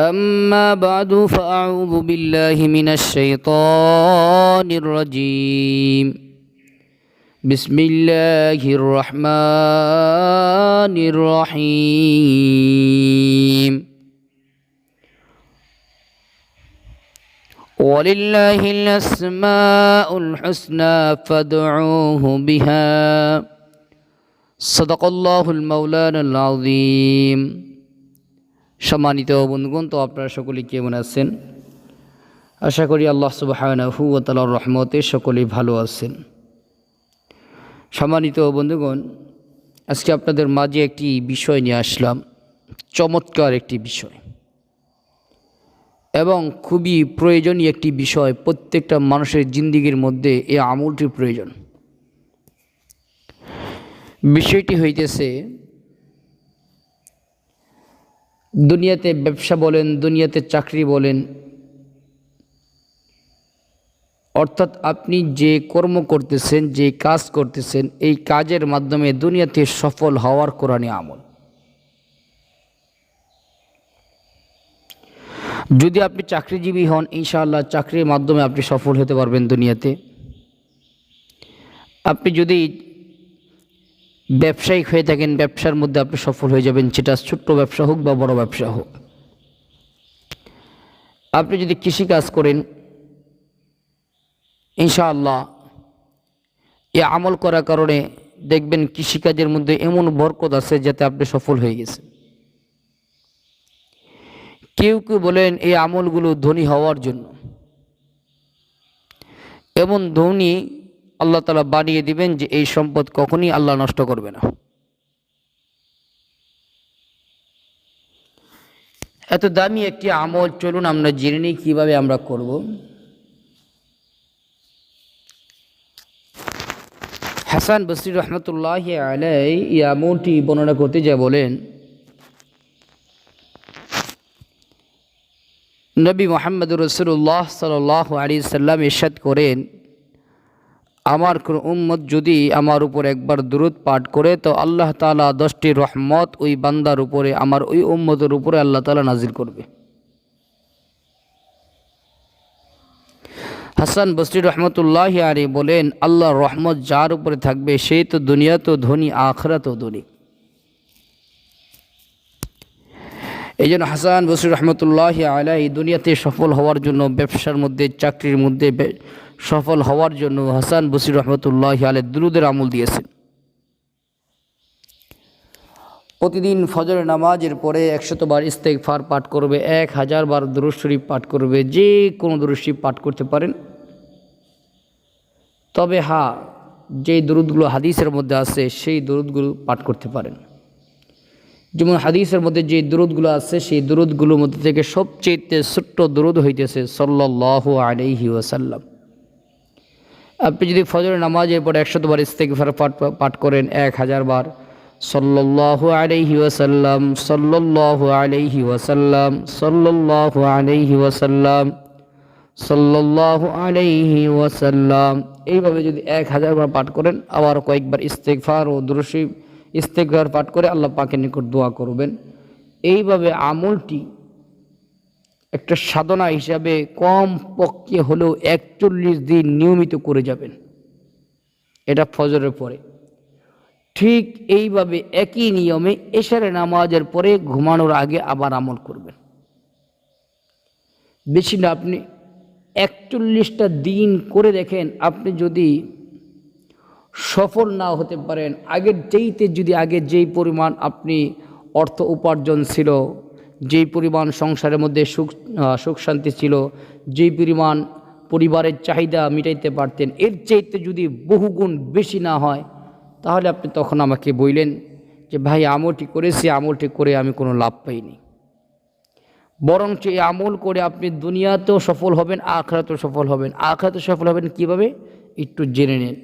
أما بعد فأعوذ بالله من الشيطان الرجيم. بسم الله الرحمن الرحيم. ولله الأسماء الحسنى فادعوه بها. صدق الله المولانا العظيم. সম্মানিত বন্ধুগণ, তো আপনারা সকলেই কেমন আছেন? আশা করি আল্লাহ সুবাহানহু ও তালার রহমতে সকলেই ভালো আছেন। সম্মানিত বন্ধুগণ, আজকে আপনাদের মাঝে একটি বিষয় নিয়ে আসলাম, চমৎকার একটি বিষয়। এবং খুবই প্রয়োজনীয় একটি বিষয়, প্রত্যেকটা মানুষের জিন্দিগির মধ্যে এই আমলটির প্রয়োজন। বিষয়টি হইতেছে দুনিয়াতে ব্যবসা বলেন, দুনিয়াতে চাকরি বলেন, অর্থাৎ আপনি যে কর্ম করতেছেন, যে কাজ করতেছেন, এই কাজের মাধ্যমে দুনিয়াতে সফল হওয়ার কোরআনে আমল। যদি আপনি চাকরিজীবী হন, ইনশাআল্লাহ চাকরির মাধ্যমে আপনি সফল হতে পারবেন দুনিয়াতে। আপনি যদি ব্যবসায়িক হয়ে থাকেন, ব্যবসার মধ্যে আপনি সফল হয়ে যাবেন, সেটা ছোট্ট ব্যবসা হোক বা বড় ব্যবসা হোক। আপনি যদি কৃষিকাজ করেন, ইনশাআল্লাহ এ আমল করার কারণে দেখবেন কৃষিকাজের মধ্যে এমন বরকত আছে যাতে আপনি সফল হয়ে গেছেন। কেউ কেউ বলেন, এই আমলগুলো ধনী হওয়ার জন্য। এমন ধনী আল্লাহ তালা বানিয়ে দিবেন যে এই সম্পদ কখনই আল্লাহ নষ্ট করবে না। এত দামি একটি আমল, চলুন আমরা জেনে নিই কীভাবে আমরা করব। হাসান বসির রহমতুল্লাহ আলাই এই আমলটি বর্ণনা করতে যা বলেন, নবী মোহাম্মদ রসুল্লাহ সাল আলী সাল্লাম ইরশাদ করেন আমার উম্মত যদি আমার উপর একবার দূরত পাঠ করে, তো আল্লাহ তালা দশটি রহমত ওই বান্দার উপরে, আমার ওই উম্মতের উপরে আল্লাহ তালা নাজির করবে। হাসান বসরি রহমতুল্লাহ আলী বলেন আল্লাহ রহমত যার উপরে থাকবে, সে তো দুনিয়া তো ধনী আখরা তো ধনী। এই জন্য হাসান বসির রহমতুল্লাহ আলাই দুনিয়াতে সফল হওয়ার জন্য ব্যবসার মধ্যে, চাকরির মধ্যে সফল হওয়ার জন্য হাসান বসির রহমতুল্লাহ আলাই দুরুদের আমল দিয়েছেন। প্রতিদিন ফজরের নামাজের পরে একশতবার ইস্তেকফার পাঠ করবে, এক হাজার বার শরীফ পাঠ করবে, যে কোনো শরীফ পাঠ করতে পারেন। তবে হা যেই দরুদগুলো হাদিসের মধ্যে আছে, সেই দরুদগুলো পাঠ করতে পারেন। যেমন হাদিসের মধ্যে যে দরুদগুলো আছে, সেই দরুদগুলোর মধ্যে থেকে সবচেয়ে ছোট্ট দরুদ হইতেছে সল্লাহ আলাইহি ওয়াসাল্লাম। আপনি যদি ফজর নামাজের পর একশতবার ইস্তেকফার পাঠ পাঠ করেন, এক হাজার বার। সল্লাহ আলাইহি ওয়াসাল্লাম সল্লাহ আলাইহি ওয়াসাল্লাম সল্লাহ আলাইহি ওয়াসাল্লাম সল্লাহ আলাইহি ওয়াসাল্লাম। এইভাবে যদি এক হাজার বার পাঠ করেন, আবার কয়েকবার ইস্তেকফার ও দুরশিব ইস্তেকবার পাঠ করে আল্লাহ পাকের নিকট দোয়া করবেন। এইভাবে আমলটি একটা সাধনা হিসাবে কম পক্ষে হলেও একচল্লিশ দিন নিয়মিত করে যাবেন। এটা ফজরের পরে। ঠিক এইভাবে একই নিয়মে এশারে নামাজের পরে ঘুমানোর আগে আবার আমল করবেন। বেশি না, আপনি একচল্লিশটা দিন করে দেখেন, আপনি যদি সফল না হতে পারেন, আগের যেইতে যদি আগে যেই পরিমাণ আপনি অর্থ উপার্জন ছিল যেই পরিমাণ সংসারের মধ্যে সুখ সুখ শান্তি ছিল, যেই পরিমাণ পরিবারের চাহিদা মিটাইতে পারতেন, এর চাইতে যদি বহুগুণ বেশি না হয়, তাহলে আপনি তখন আমাকে বললেন যে, ভাই, আমলটি করেছি, আমলটি করে আমি কোনো লাভ পাইনি। বরঞ্চ এই আমল করে আপনি দুনিয়াতেও সফল হবেন, আখরাতেও সফল হবেন। আখরাতেও সফল হবেন কীভাবে? একটু জেনে নিন।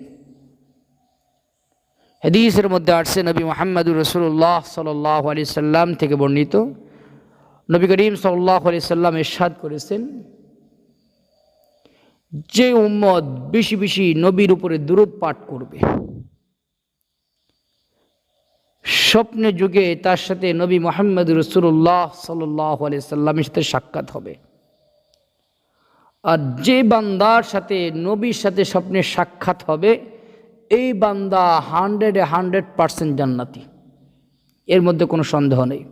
হাদিসের মধ্যে আসছে, নবী মোহাম্মদুর রসুল্লাহ সাল্লাহ আলি সাল্লাম থেকে বর্ণিত নবী করিম সাল্লাহ আলি সাল্লাম এরশাদ করেছেন যে উম্মত বেশি বেশি নবীর উপরে দূরত পাঠ করবে। স্বপ্নে যুগে তার সাথে নবী মোহাম্মদ রসুল্লাহ সাল্লাহ আলি সাল্লামের সাথে সাক্ষাৎ হবে। আর যে বান্দার সাথে নবীর সাথে স্বপ্নে সাক্ষাৎ হবে, এই বান্দা হান্ড্রেডে হান্ড্রেড পারসেন্ট জান্নাতি। এর মধ্যে কোনো সন্দেহ নেই।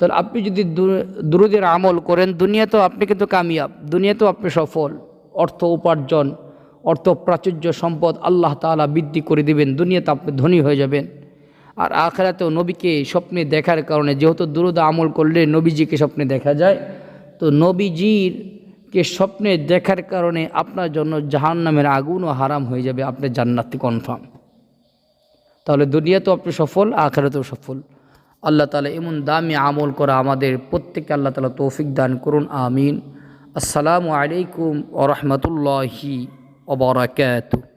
তাহলে আপনি যদি দুরুদের আমল করেন, দুনিয়াতেও আপনি কিন্তু কামিয়াব। দুনিয়াতেও আপনি সফল। অর্থ উপার্জন, অর্থ প্রাচুর্য সম্পদ আল্লাহ তাআলা বৃদ্ধি করে দিবেন, দুনিয়াতে আপনি ধনী হয়ে যাবেন। আর আখেরাতেও নবীকে স্বপ্নে দেখার কারণে, যেহেতু দুরুদ আমল করলে নবীজিকে স্বপ্নে দেখা যায়, তো নবীজির কে স্বপ্নে দেখার কারণে আপনার জন্য জাহান জাহান্নামের আগুনও হারাম হয়ে যাবে আপনার জান্নাতি কনফার্ম তাহলে দুনিয়াতেও আপনি সফল, আখেরাতেও সফল। আল্লাহ তালা এমন দামি আমল করা আমাদের প্রত্যেককে আল্লাহ তালা তৌফিক দান করুন, আমিন। আসসালামু আলাইকুম ওরহমতুল্লাহি ওবরাকাতু